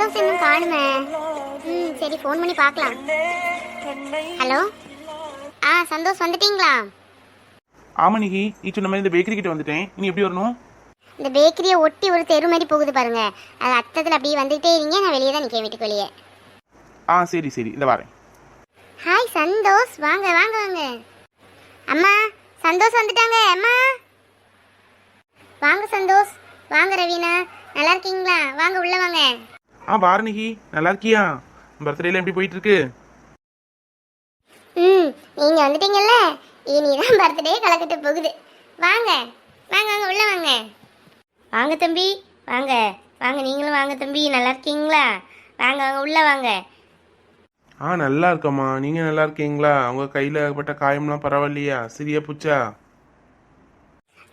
சந்தோஷ் இன்னும் காணுமே. ம் சரி ஃபோன் பண்ணி பார்க்கலாம். ஹலோ? ஆ சந்தோஷ் வந்துட்டீங்களா? ஆமா நிகி. நீ சொன்ன மாதிரி இந்த பேக்கரி கிட்ட வந்துட்டேன். நீ எப்படி வரணும்? இந்த பேக்கரியை ஒட்டி ஒரு தெரு மாதிரி போகுது பாருங்க. அது அத்தத்தில் அப்படியே வந்துகிட்டே இருங்க. நான் வெளியே தான் நிற்க வீட்டுக்கு வெளியே ஆ சரி சரி. இந்த வரேன். ஹாய் சந்தோஷ். வாங்க வாங்க வாங்க. அம்மா சந்தோஷ் வந்துட்டாங்க. அம்மா. வாங்க சந்தோஷ். வாங்க ரவீனா. நல்லா இருக்கீங்களா? வாங்க உள்ள வாங்க. ஆ வார நிகி நல்லா இருக்கியா? பர்த்டேல எப்படி போயிட்டு இருக்கு ம் நீங்க வந்துட்டீங்கல்ல? இனிதான் பர்த்டே கலக்கிட்டு போகுது. வாங்க வாங்க வாங்க உள்ள வாங்க. வாங்க தம்பி வாங்க. வாங்க நீங்களும் வாங்க தம்பி. நல்லா இருக்கீங்களா? வாங்க வாங்க உள்ள வாங்க. ஆ நல்லா இருக்கம்மா. நீங்க நல்லா இருக்கீங்களா? உங்க கையில பட்ட காயம்லாம் பரவாயில்லையா? சிறிய புச்சா?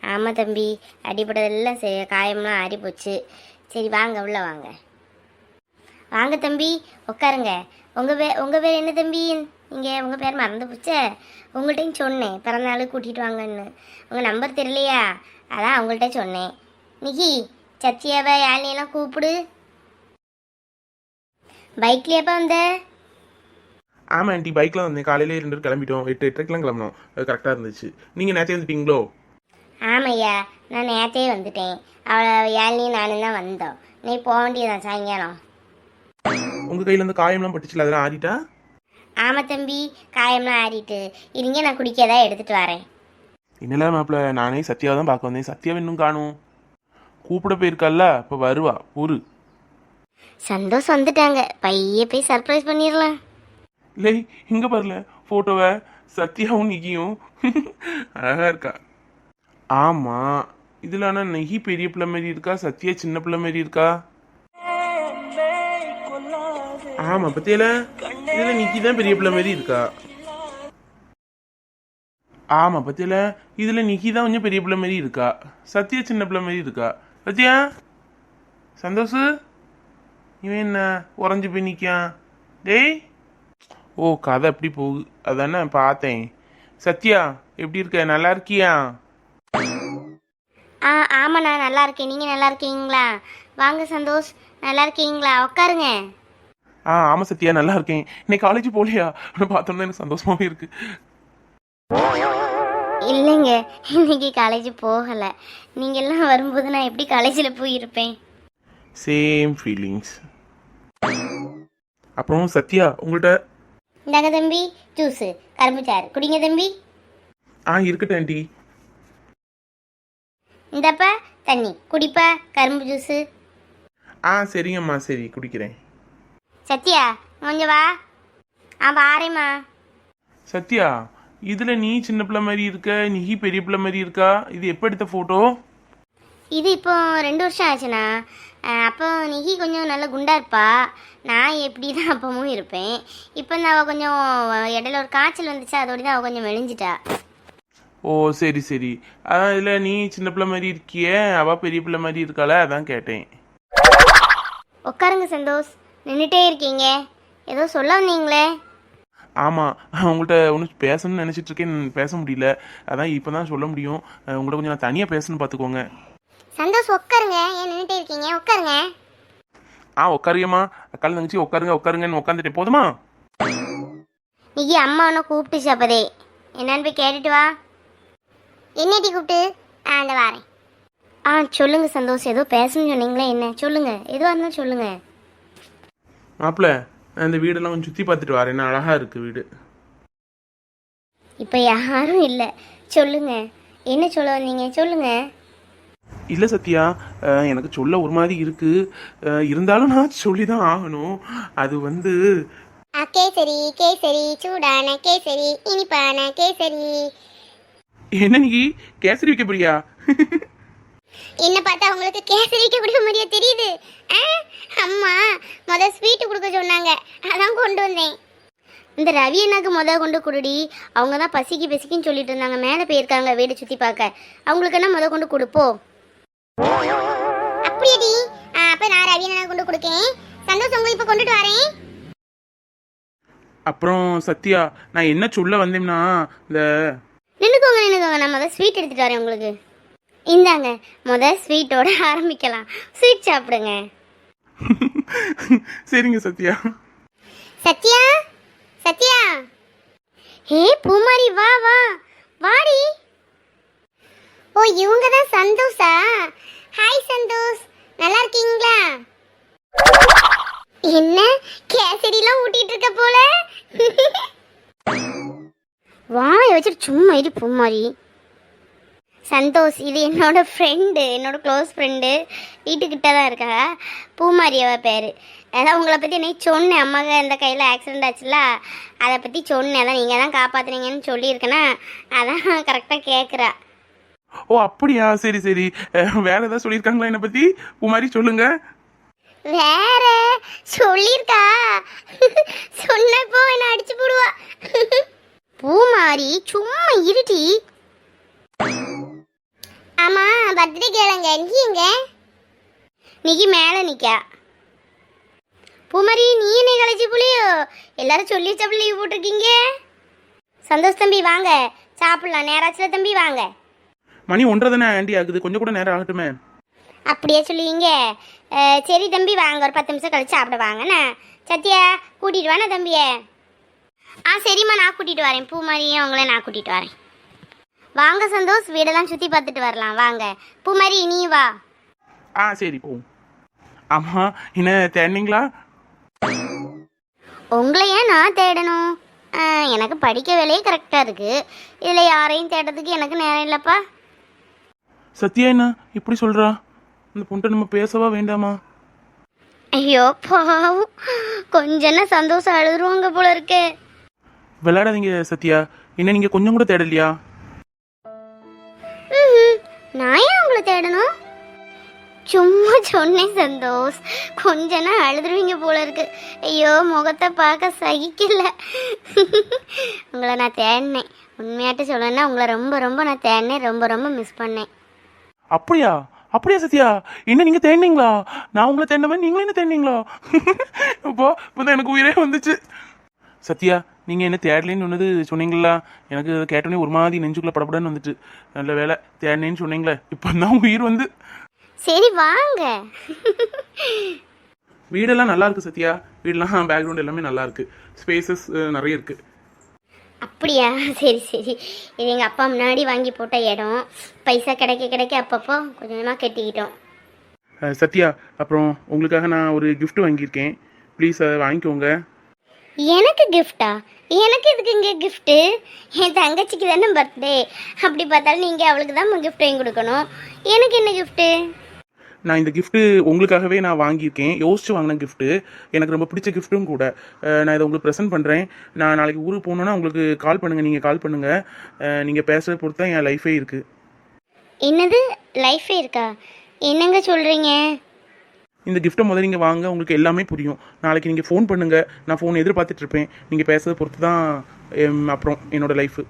ஆமாம் தம்பி அடிபட்டதெல்லாம் சரி காயம்லாம் ஆறி போச்சு சரி வாங்க உள்ள வாங்க. வாங்க தம்பி உட்காருங்க. உங்கள் பே உங்கள் பேர் என்ன தம்பி? நீங்கள் உங்கள் பேர் மறந்து போச்சே. உங்கள்கிட்டையும் சொன்னேன் பிறந்தநாள் கூட்டிகிட்டு வாங்கன்னு. உங்கள் நம்பர் தெரியலையா? அதான் அவங்கள்ட்ட சொன்னேன். நிக்கி சத்தியாவை யாழினியெல்லாம் கூப்பிடு. பைக்லேயாப்பா வந்த? ஆமா ஆண்டி பைக்ல வந்தேன். காலையில ரெண்டு கிளம்பிட்டோம். எட்டு எட்டரைக்கெல்லாம் கிளம்பணும் அது கரெக்டா இருந்துச்சு. நீங்க நேத்தே வந்துட்டீங்களோ? ஆமையா நான் நேற்றே வந்துட்டேன். அவளை யாழினியும் நானும் தான் வந்தோம். நீ போக வேண்டியதான் சாயங்காலம். கையில இருந்து காயம்லாம் பட்டுச்சுல அதெல்லாம் ஆறிட்டா? ஆமா தம்பி காயம்லாம் ஆறிட்டு. இருங்க நான் குடிக்கதான் எடுத்துட்டு வரேன். என்னல மாப்பிள்ள நானே சத்யாவை தான் பார்க்க வந்தேன். சத்யாவை இன்னும் காணும். கூப்பிட போயிருக்கல்ல இப்போ வருவா. பொறு. சந்தோஷம் வந்துட்டாங்க. பைய போய் சர்ப்ரைஸ் பண்ணிடலாம். இல்லை இங்க பாருல போட்டோவை சத்யாவும் நிகியும் அழகா இருக்கா. ஆமா. இதுல ஆனா நெகி பெரிய பிள்ளை மாதிரி இருக்கா? சத்யா சின்ன பிள்ளை மாதிரி இருக்கா? ஆமா பத்தியில இதுல நிக்கி தான் பெரிய பிள்ளை மாதிரி இருக்கா? ஆமா பத்தியில இதுல நிக்கி தான் கொஞ்சம் பெரிய பிள்ளை மாதிரி இருக்கா? சத்யா சின்ன பிள்ளை மாதிரி இருக்கா? சத்யா? சந்தோஷ்? இவன் என்ன உறைஞ்சு போய் நிக்கான் டேய்! ஓ கதை எப்படி போகுது அதானே பார்த்தேன். சத்யா எப்படி இருக்க? நல்லா இருக்கியா? ஆ ஆமாண்ணா நல்லா இருக்கேன். நீங்கள் நல்லா இருக்கீங்களா? வாங்க சந்தோஷ். நல்லா இருக்கீங்களா? உட்காருங்க. ஆ ஆமாம் சத்யா நல்லா இருக்கேன். இன்னைக்கு காலேஜ் போகலையா? பார்த்தோம்னா எனக்கு சந்தோஷமாவே இருக்கு. இல்லைங்க இன்னைக்கு காலேஜ் போகலை. நீங்கள் எல்லாம் வரும்போது நான் எப்படி காலேஜில் போயிருப்பேன் சேம் ஃபீலிங்ஸ் அப்புறம் சத்யா உங்கள்கிட்ட இந்தாங்க தம்பி ஜூஸு கரும்பு சாறு. குடிங்க தம்பி. ஆ இருக்கட்டும் ஆண்டி இந்தப்பா தண்ணி. குடிப்பா கரும்பு ஜூஸு ஆ சரிங்கம்மா சரி குடிக்கிறேன். சத்யா கொஞ்சம் வா. ஆ வாரேம்மா. சத்யா இதுல நீ சின்ன பிள்ளை மாதிரி இருக்க நீ பெரிய பிள்ளை மாதிரி இருக்கா? இது எப்போ எடுத்த ஃபோட்டோ இது இப்போ ரெண்டு வருஷம் ஆச்சுண்ணா. அப்போ நிகி கொஞ்சம் நல்ல குண்டா இருப்பா. நான் எப்படி தான் அப்பவும் இருப்பேன். இப்போ நான் அவள் கொஞ்சம் இடையில ஒரு காய்ச்சல் வந்துச்சு அதோட தான் அவள் கொஞ்சம் மெலிஞ்சிட்டா. ஓ சரி சரி. அதான் இதில் நீ சின்ன பிள்ளை மாதிரி இருக்கியே அவ பெரிய பிள்ளை மாதிரி இருக்காள அதான் கேட்டேன். உட்காருங்க சந்தோஷ். நின்றுட்டே இருக்கீங்க. ஏதோ சொல்ல வந்தீங்களே ஆமாம் உங்கள்கிட்ட ஒன்று பேசணும்னு நினச்சிட்டு இருக்கேன். பேச முடியல. அதான் இப்போ தான் சொல்ல முடியும். அஹ் உங்கள்ட்ட கொஞ்சம் நான் தனியாக பேசணும்னு பார்த்துக்கோங்க சந்தோஷ் உட்காருங்க ஏன் நின்றுட்டே இருக்கீங்க? உட்காருங்க ஆ உட்காருங்கம்மா அக்கால் தங்கச்சி உட்காருங்க உட்காருங்கன்னு உட்காந்துட்டேன் போதுமா? நிகி அம்மா ஒன்று கூப்பிட்டுச்சு அப்பதே. என்னன்னு போய் கேட்டுட்டு வா. என்னடி கூப்பிட்டு? ஆ அந்த வாரேன். ஆ சொல்லுங்க சந்தோஷ். ஏதோ பேசணும்னு சொன்னீங்களே என்ன? சொல்லுங்க. எதுவாக இருந்தாலும் சொல்லுங்க. மாப்பிள்ள நான் இந்த வீடெல்லாம் கொஞ்சம் சுற்றி பார்த்துட்டு வரேன். என்ன அழகாக இருக்குது வீடு. இப்போ யாரும் இல்லை. சொல்லுங்க. என்ன சொல்ல வந்தீங்க? சொல்லுங்க. இல்லை சத்யா அஹ் எனக்கு சொல்ல ஒரு மாதிரி இருக்குது அஹ் இருந்தாலும் நான் சொல்லி தான் ஆகணும். அது வந்து ஆ, கேசரி கேசரி சூடான கேசரி இனிப்பான கேசரி. என்ன நீ? கேசரி வைக்க போறியா? என்ன பார்த்தா உங்களுக்கு கேசரி வைக்க கொடுக்க முடிய தெரியுது? அம்மா முத ஸ்வீட் கொடுக்க சொன்னாங்க. அதான் கொண்டு வந்தேன். இந்த ரவி அண்ணாக்கு முத கொண்டு கொடுடி. அவங்க தான் பசிக்கு பசிக்குன்னு சொல்லிட்டு இருந்தாங்க. மேலே போயிருக்காங்க வீடு சுற்றி பார்க்க. அவங்களுக்கு என்ன முத கொண்டு கொடுப்போம் அப்படியாடி. அப்போ நான் ரவி அண்ணா கொண்டு கொடுக்கேன். சந்தோஷம் உங்களுக்கு இப்போ கொண்டுட்டு வரேன். அப்புறம் சத்யா நான் என்ன சொல்ல வந்தேன்னா இந்த நின்னுக்கோங்க நின்னுக்கோங்க. நான் முதல் ஸ்வீட் எடுத்துட்டு வரேன் உங்களுக்கு. இந்தாங்க முத ஸ்வீட்டோட ஆரம்பிக்கலாம். ஸ்வீட் சாப்பிடுங்க. சரிங்க சத்யா. சத்யா? சத்யா? ஹே பூமாரி வா வா. வாடி. ஓ இவங்க தான் சந்தோஷா? ஹாய் சந்தோஷ். நல்லா இருக்கீங்களா? என்ன? கேசரிலாம் ஊட்டிட்டு இருக்க போல? வாய் வச்சுட்டு சும்மா இரு பூமாரி. சந்தோஷ் இது என்னோட ஃப்ரெண்டு என்னோட க்ளோஸ் ஃப்ரெண்டு வீட்டுக்கிட்ட தான் இருக்கா? பூமாரி அவ பேர். அதான் உங்களை பற்றி என்னை சொன்னேன். அம்மாவுக்கு இந்த கையில் ஆக்சிடென்ட் ஆச்சுல அதை பற்றி சொன்னேன். அதான் நீங்கள் தான் காப்பாற்றுனீங்கன்னு சொல்லியிருக்கேன்னா அதான் கரெக்டாக கேட்குறா ஓ அப்படியா? சரி சரி. வேற ஏதாவது சொல்லியிருக்காங்களா என்னை பத்தி? குமாரி சொல்லுங்க. வேற? சொல்லியிருக்கா? சொன்னப்போ என்ன அடிச்சு போடுவா. பூமாரி சும்மா இருட்டி பர்த்டே கேளுங்க. நீங்க நிக்கி மேல நிக்கா. பூமாரி நீ என்ன கழிச்சு புளியோ எல்லாரும் சொல்லி சாப்பிட லீவ் போட்டிருக்கீங்க. சந்தோஷ் தம்பி வாங்க. சாப்பிடலாம். நேராச்சுல தம்பி வாங்க. மணி ஒன்றரை தானே ஆண்டி ஆகுது. கொஞ்சம் கூட நேரம் ஆகட்டுமே. அப்படியே சொல்லுவீங்க. சரி தம்பி வாங்க. ஒரு பத்து நிமிஷம் கழிச்சு சாப்பிட வாங்கண்ணா சத்யா கூட்டிட்டு வாண்ணா தம்பிய? ஆ சரிம்மா நான் கூட்டிட்டு வரேன். பூமாரியும் உங்களை நான் கூட்டிட்டு வரேன். வாங்க சந்தோஷ் வீடெல்லாம் சுற்றி பார்த்துட்டு வரலாம். வாங்க. பூமாரி நீ வா. ஆ சரி போ. ஆமா என்ன தேடினீங்களா? உங்களை ஏன் நான் தேடணும்? எனக்கு படிக்க வேலையே கரெக்டாக இருக்கு. இதில் யாரையும் தேடுறதுக்கு எனக்கு நேரம் இல்லைப்பா. சத்யா என்ன இப்படி சொல்றா? அந்த பொண்ணை நம்ம பேசவா வேண்டாமா? ஐயோ பாவம். கொஞ்சம் சந்தோஷம் அழுதுருவாங்க போல இருக்கே. விளையாடாதீங்க சத்யா. என்ன நீங்க கொஞ்சம் கூட தேடலையா. நான் ஏன் உங்களை தேடணும்? சும்மா சொன்னேன் சந்தோஷ். கொஞ்ச நாள் அழுதுருவீங்க போல இருக்கு. ஐயோ முகத்தை பார்க்க சகிக்கல. உங்களை நான் தேடினேன். உண்மையாட்டு சொல்லணும்னா உங்களை ரொம்ப ரொம்ப நான் தேடினேன். ரொம்ப ரொம்ப மிஸ் பண்ணேன். அப்படியா? அப்படியா சத்யா? என்ன நீங்க தேடினீங்களா? நான் உங்களை தேடின மாதிரி நீங்களும் என்ன தேடினீங்களா? இப்போ இப்போதான் எனக்கு உயிரே வந்துச்சு. சத்யா நீங்க என்ன தேடலேன்னு சொன்னது சொன்னீங்களா? எனக்கு கேட்டோன்னே ஒரு மாதிரி நெஞ்சுக்குள்ள படப்படன்னு வந்துட்டு நல்ல வேலை தேடினேன்னு சொன்னீங்களே. இப்போ தான் உயிர் வந்து. சரி வாங்க. வீடெல்லாம் நல்லா இருக்கு சத்யா. வீடெல்லாம் பேக்ரவுண்ட் எல்லாமே நல்லா இருக்கு. ஸ்பேசஸ் நிறைய இருக்கு. அப்படியா? சரி சரி. இது எங்கள் அப்பா முன்னாடி வாங்கி போட்ட இடம். பைசா கிடைக்க கிடைக்க அப்பப்போ கொஞ்சம் கொஞ்சமாக கட்டிக்கிட்டோம் சத்யா அப்புறம் உங்களுக்காக நான் ஒரு gift வாங்கியிருக்கேன். ப்ளீஸ் அதை வாங்கிக்கோங்க. எனக்கு கிஃப்டா எனக்கு எதுக்கு இங்கே கிஃப்ட்டு என் தங்கச்சிக்கு தானே பர்த்டே அப்படி பார்த்தாலும் நீங்கள் அவளுக்கு தான் gift வாங்கி கொடுக்கணும். எனக்கு என்ன கிஃப்ட்டு நான் இந்த gift உங்களுக்காகவே நான் வாங்கியிருக்கேன். யோசிச்சு வாங்கின gift. எனக்கு ரொம்ப பிடிச்ச கிஃப்ட்டும் கூட. அஹ், நான் இதை உங்களுக்கு ப்ரெசென்ட் பண்ணுறேன் நான் நாளைக்கு ஊருக்கு போகணுன்னா உங்களுக்கு கால் பண்ணுங்கள் நீங்கள் கால் பண்ணுங்கள் நீங்கள் பேசுகிறத பொறுத்து தான் என் லைஃபே இருக்குது என்னது? லைஃபே இருக்கா? என்னங்க சொல்கிறீங்க இந்த கிஃப்ட்டை முதல்ல நீங்கள் வாங்க உங்களுக்கு எல்லாமே புரியும். நாளைக்கு நீங்கள் ஃபோன் பண்ணுங்கள் நான் ஃபோன் எதிர்பார்த்துட்டு இருப்பேன் நீங்கள் பேசுறத பொறுத்து தான் அப்புறம் என்னோட லைஃபு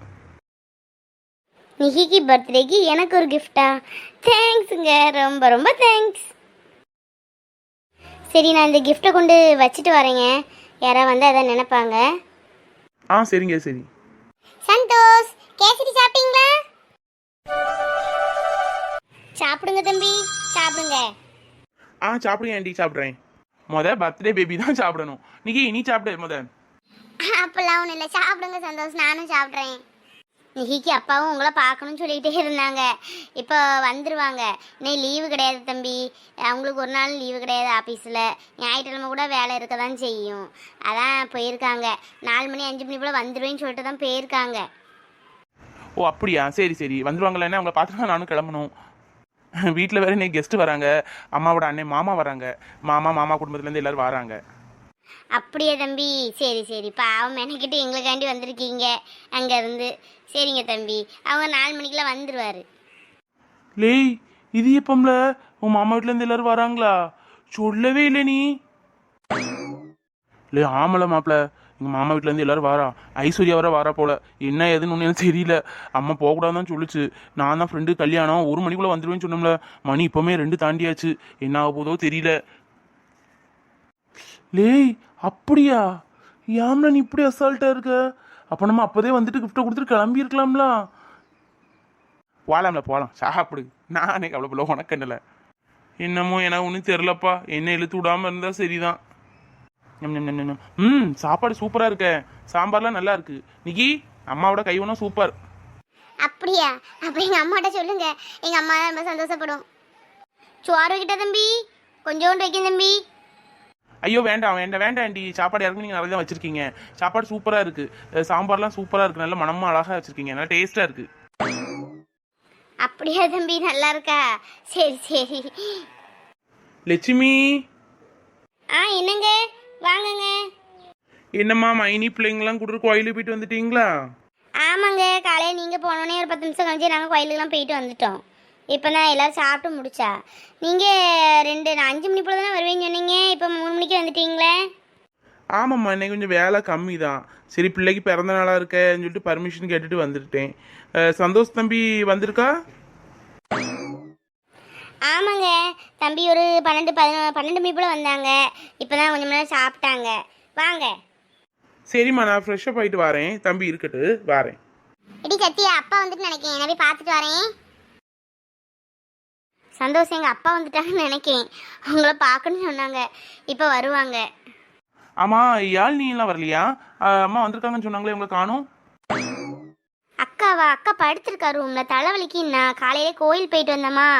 நிகிக்கு பர்த்டேக்கு எனக்கு ஒரு கிஃப்டா தேங்க்ஸுங்க ரொம்ப ரொம்ப தேங்க்ஸ் சரி நான் இந்த கிஃப்ட்டை கொண்டு வச்சுட்டு வரேங்க. யாராவது வந்து அதை நினைப்பாங்க. ஆ சரிங்க சரி. சந்தோஷ் கேசரி சாப்பிட்டீங்களா? சாப்பிடுங்க தம்பி சாப்பிடுங்க. ஆ சாப்பிடுங்க ஆண்டி சாப்பிட்றேன். முத பர்த்டே பேபி தான் சாப்பிடணும். நிக்கி நீ சாப்பிடு முத. அப்பெல்லாம் ஒன்றும் இல்லை. சாப்பிடுங்க சந்தோஷ். நானும் சாப்பிட்றேன். நிகிக்கு அப்பாவும் உங்களை பார்க்கணும்னு சொல்லிக்கிட்டே இருந்தாங்க. இப்போ வந்துருவாங்க. இன்னைக்கு லீவு கிடையாது தம்பி. அவங்களுக்கு ஒரு நாள் லீவு கிடையாது ஆஃபீஸில் ஞாயிற்றுக்கிழமை கூட வேலை இருக்க தான் செய்யும். அதான் போயிருக்காங்க. நாலு மணி அஞ்சு மணி போல் வந்துடுவேன்னு சொல்லிட்டு தான் போயிருக்காங்க. ஓ அப்படியா? சரி சரி. வந்துருவாங்களே அவங்கள பார்த்துட்டு நானும் கிளம்பணும். வீட்டில் வேற இன்னைக்கு கெஸ்ட் வராங்க. அம்மாவோட அண்ணன் மாமா வராங்க. மாமா மாமா குடும்பத்துலேருந்து எல்லாரும் வராங்க. அப்படியே தம்பி? சரி சரி. பாவம் மெனக்கிட்டு எங்களுக்காண்டி வந்திருக்கீங்க. அங்கேருந்து. சரிங்க தம்பி. அவங்க நாலு மணிக்கெல்லாம் வந்துடுவார் லேய் இது எப்பம்ல? உன் மாமா வீட்டிலேருந்து எல்லாரும் வராங்களா? சொல்லவே இல்லை நீ. லே ஆமல மாப்பிள. எங்கள் மாமா வீட்டிலேருந்து எல்லாரும் வாரா. ஐஸ்வர்யா வர வாரா போல. என்ன ஏதுன்னு ஒன்றும் எனக்கு தெரியல. அம்மா போகக்கூடாதுன்னு தான் சொல்லுச்சு. நான் தான் ஃப்ரெண்டு கல்யாணம். ஒரு மணிக்குள்ளே வந்துடுவேன்னு சொன்னோம்ல. மணி இப்போமே ரெண்டு தாண்டியாச்சு. என்ன ஆக போதோ தெரியல. லேய் அப்படியா? ஏம்ல நீ இப்படி அசால்ட்டாக இருக்க? அப்போ நம்ம அப்போதே வந்துட்டு கிஃப்ட்டை கொடுத்துட்டு கிளம்பியிருக்கலாம்ல போகலாம்ல போகலாம் சாப்பிடு. நான் அன்னைக்கு அவ்வளோ உனக்கு என்னமோ எனக்கு ஒன்றும் தெரிலப்பா என்ன இழுத்து விடாமல் இருந்தால் சரிதான். ம் சாப்பாடு சூப்பரா இருக்க. சாம்பார்லாம் நல்லா இருக்கு. நிக்கி அம்மாவோட கைவனம் சூப்பர் அப்படியா? அப்ப எங்க அம்மாட்ட சொல்லுங்க. எங்க அம்மா தான் ரொம்ப சந்தோஷப்படும் சோறு வைக்கிட்ட தம்பி? கொஞ்சோண்டு வைக்கும் தம்பி. ஐயோ வேண்டாம் வேண்டாம் வேண்டாம் ஆண்டி. சாப்பாடு இறங்கி நீங்கள் நிறைய தான் வச்சிருக்கீங்க. சாப்பாடு சூப்பராக இருக்கு. சாம்பார்லாம் சூப்பராக இருக்கு. நல்ல மனமும் அழகாக வச்சிருக்கீங்க. நல்லா டேஸ்ட்டாக இருக்கு. அப்படியா தம்பி? நல்லா இருக்கா? சரி சரி. லட்சுமி. ஆ என்னங்க? வாங்குங்க. என்னம்மா மைனி பிள்ளைங்களாம் கூட்டு கோயிலுக்கு போயிட்டு வந்துட்டீங்களா? ஆமாங்க காலையில் நீங்கள் போனோடனே ஒரு பத்து நிமிஷம் கழிச்சு நாங்கள் கோயிலுக்குலாம் போயிட்டு வந்துட்டோம். இப்போ தான் எல்லோரும் சாப்பிட்டு முடிச்சா. நீங்கள் ரெண்டு நான் அஞ்சு மணி போல தானே வருவீங்கன்னு சொன்னீங்க இப்போ மூணு மணிக்கு வந்துட்டீங்களே? ஆமாம்மா இன்னைக்கு கொஞ்சம் வேலை கம்மி தான் சரி பிள்ளைக்கு பிறந்த நாளாக இருக்கேன்னு சொல்லிட்டு பர்மிஷன் கேட்டுட்டு வந்துட்டேன். சந்தோஷ் தம்பி வந்திருக்கா? ஆமாங்க. தம்பி ஒரு பன்னெண்டு பதினொ பன்னெண்டு மணி போல் வந்தாங்க. இப்போ தான் கொஞ்சம் நேரம் சாப்பிட்டாங்க. வாங்க. சரிம்மா நான் ஃப்ரெஷ்ஷப் ஆயிட்டு வரேன். தம்பி இருக்கட்டு வரேன். இடி சத்தியா அப்பா வந்துட்டு நினைக்கிறேன் நான் போய் பார்த்துட்டு வரேன். சந்தோஷம் எங்கள் அப்பா வந்துட்டாங்கன்னு நினைக்கிறேன் உங்களை பார்க்கணும்னு சொன்னாங்க. இப்போ வருவாங்க. ஆமாம் யாழ்னிலாம் வரலையா? அம்மா வந்திருக்காங்கன்னு சொன்னாங்களே உங்களை காணும். அக்காவா? அக்கா படுத்திருக்கா ரூம்ல தலை வலிக்குன்னா காலையிலே கோயில் போயிட்டு வந்தோமா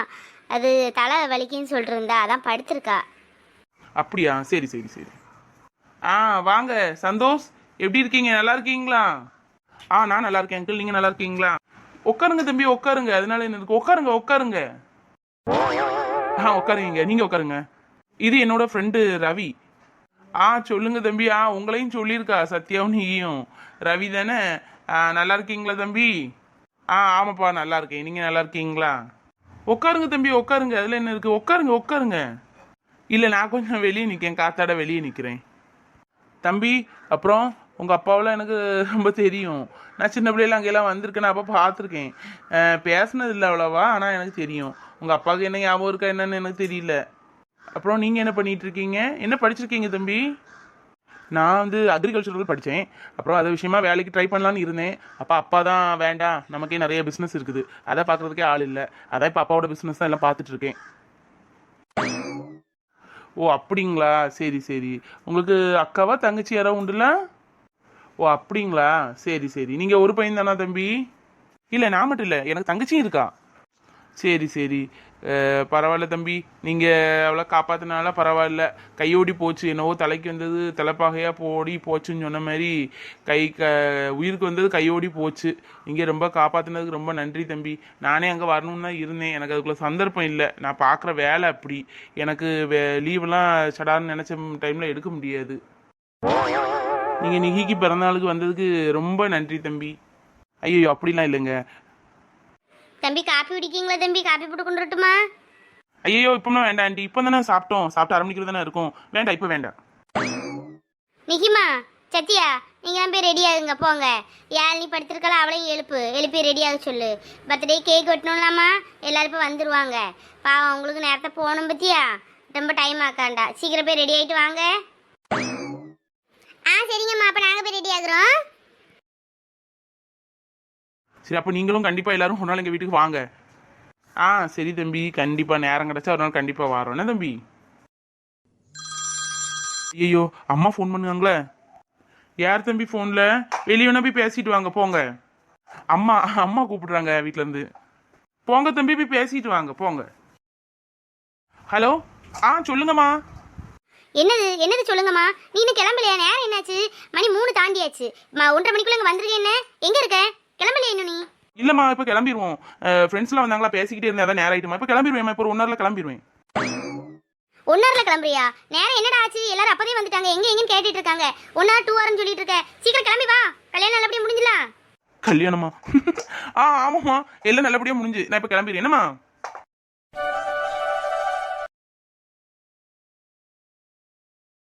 அது தலை வலிக்குன்னு சொல்லிருந்தா அதான் படுத்திருக்கா. அப்படியா? சரி சரி சரி. ஆ வாங்க. சந்தோஷ் எப்படி இருக்கீங்க? நல்லா இருக்கீங்களா? ஆ நான் நல்லா இருக்கேன். அங்கிள் நீங்க நல்லா இருக்கீங்களா? உட்காருங்க தம்பி உட்காருங்க. அதனால என்ன இருக்கு? உட்காருங்க உட்காருங்க. ஆ உட்காருங்க. நீங்க உட்காருங்க. இது என்னோட ஃப்ரெண்டு ரவி. ஆ சொல்லுங்க தம்பி. ஆ உங்களையும் சொல்லியிருக்கா சத்யாவும் நீயும். ரவி தானே? நல்லா இருக்கீங்களா தம்பி? ஆ ஆமாப்பா நல்லா இருக்கேன். நீங்க நல்லா இருக்கீங்களா? உட்காருங்க தம்பி உட்காருங்க. அதில் என்ன இருக்குது உட்காருங்க உட்காருங்க. இல்லை நான் கொஞ்சம் வெளியே நிற்கேன் காத்தாட வெளியே நிற்கிறேன் தம்பி அப்புறம் உங்கள் அப்பாவெல்லாம் எனக்கு ரொம்ப தெரியும். நான் சின்ன பிள்ளையில அங்கெல்லாம் வந்திருக்கேன். நான் அப்போ பார்த்துருக்கேன். பேசினது இல்லை அவ்வளோவா. ஆனால் எனக்கு தெரியும். உங்கள் அப்பாவுக்கு என்ன ஞாபகம் இருக்கா என்னன்னு எனக்கு தெரியல. அப்புறம் நீங்கள் என்ன பண்ணிகிட்ருக்கீங்க என்ன படிச்சிருக்கீங்க தம்பி? நான் வந்து அக்ரிகல்ச்சரில் படித்தேன் அப்புறம் அது விஷயமா வேலைக்கு ட்ரை பண்ணலான்னு இருந்தேன். அப்போ அப்பா தான் வேண்டாம் நமக்கே நிறைய பிஸ்னஸ் இருக்குது. அதை பார்க்குறதுக்கே ஆள் இல்லை. அதான் இப்போ அப்பாவோட பிஸ்னஸ் தான் எல்லாம் பார்த்துட்ருக்கேன் ஓ அப்படிங்களா? சரி சரி. உங்களுக்கு அக்காவா தங்கச்சி யாரோ உண்டுல? ஓ அப்படிங்களா? சரி சரி. நீங்கள் ஒரு பையன் தானா தம்பி? இல்லை நான் மட்டும் இல்லை. எனக்கு தங்கச்சியும் இருக்கா? சரி சரி. பரவாயில்ல தம்பி. நீங்கள் அவளை காப்பாத்தினால பரவாயில்ல. கையோடி போச்சு. என்னவோ தலைக்கு வந்தது தலைப்பாகையாக போடி போச்சுன்னு சொன்ன மாதிரி கை க உயிருக்கு வந்தது கையோடி போச்சு. நீங்கள் ரொம்ப காப்பாற்றினதுக்கு ரொம்ப நன்றி தம்பி. நானே அங்கே வரணும்னு தான் இருந்தேன். எனக்கு அதுக்குள்ள சந்தர்ப்பம் இல்லை. நான் பார்க்குற வேலை அப்படி. எனக்கு வே லீவெல்லாம் சடார்னு நினச்ச டைமில் எடுக்க முடியாது. நீங்கள் நிகிக்கு பிறந்தநாளுக்கு வந்ததுக்கு ரொம்ப நன்றி தம்பி. ஐயோ அப்படிலாம் இல்லைங்க. தம்பி காப்பி குடிக்கீங்களா தம்பி? காப்பி போட்டு கொண்டு வரட்டுமா? ஐயோ இப்போலாம் வேண்டாம் ஆண்டி. இப்போ தானே சாப்பிட்டோம். சாப்பிட்டு அரை மணிக்கு தானே இருக்கும். வேண்டாம் இப்போ வேண்டாம். நிகிமா சத்யா நீங்களாம் போய் ரெடி ஆகுங்க போங்க. யாழினி படுத்திருக்கலாம் அவளையும் எழுப்பு. எழுப்பி ரெடி ஆக சொல்லு. பர்த்டே கேக் வெட்டணும்லாமா? எல்லாரும் இப்போ வந்துருவாங்க. பாவம் உங்களுக்கு நேரத்தை போகணும் பத்தியா? ரொம்ப டைம் ஆக்காண்டா. சீக்கிரம் போய் ரெடி ஆகிட்டு வாங்க. ஆ சரிங்கம்மா. அப்போ நாங்கள் போய் ரெடி ஆகுறோம். சரி அப்போ நீங்களும் கண்டிப்பாக எல்லாரும் ஒரு நாள் எங்கள் வீட்டுக்கு வாங்க. ஆ சரி தம்பி கண்டிப்பாக நேரம் கிடச்சா ஒரு நாள் கண்டிப்பாக வரோம். என்ன தம்பி? ஐயோ அம்மா ஃபோன் பண்ணுவாங்களே. யார் தம்பி ஃபோனில் வெளியே வேணா போய் பேசிட்டு வாங்க போங்க. அம்மா அம்மா கூப்பிடுறாங்க வீட்டிலேருந்து போங்க தம்பி போய் பேசிட்டு வாங்க போங்க. ஹலோ? ஆ சொல்லுங்கம்மா. என்னது என்னது சொல்லுங்கம்மா? நீ இன்னும் கிளம்பலையா? நேரம் என்னாச்சு? மணி மூணு தாண்டியாச்சு. ஒன்றரை மணிக்குள்ள இங்கே வந்திருக்க என்ன? எங்கே இருக்க? கிளம்பலையா இன்னும் நீ? இல்லைம்மா இப்போ கிளம்பிடுவோம் ஃப்ரெண்ட்ஸ்லாம் வந்தாங்களா பேசிக்கிட்டே இருந்தேன் அதான் நேரம் ஆயிட்டுமா இப்போ கிளம்பிடுவேன் இப்போ ஒரு ஹவரில் கிளம்பிடுவேன் ஒன்னாரில் கிளம்புறியா? நேரம் என்னடா ஆச்சு? எல்லாரும் அப்பதே வந்துட்டாங்க. எங்க எங்கன்னு கேட்டுட்டு இருக்காங்க. ஒன் ஹவர் டூ ஹவர்னு சொல்லிட்டு இருக்க. சீக்கிரம் கிளம்பி வா. கல்யாணம் நல்லபடியா முடிஞ்சலாம் கல்யாணமா? ஆ ஆமாம்மா. எல்லாம் நல்லபடியாக முடிஞ்சு. நான் இப்போ கிளம்பிடுறேன். என்னம்மா?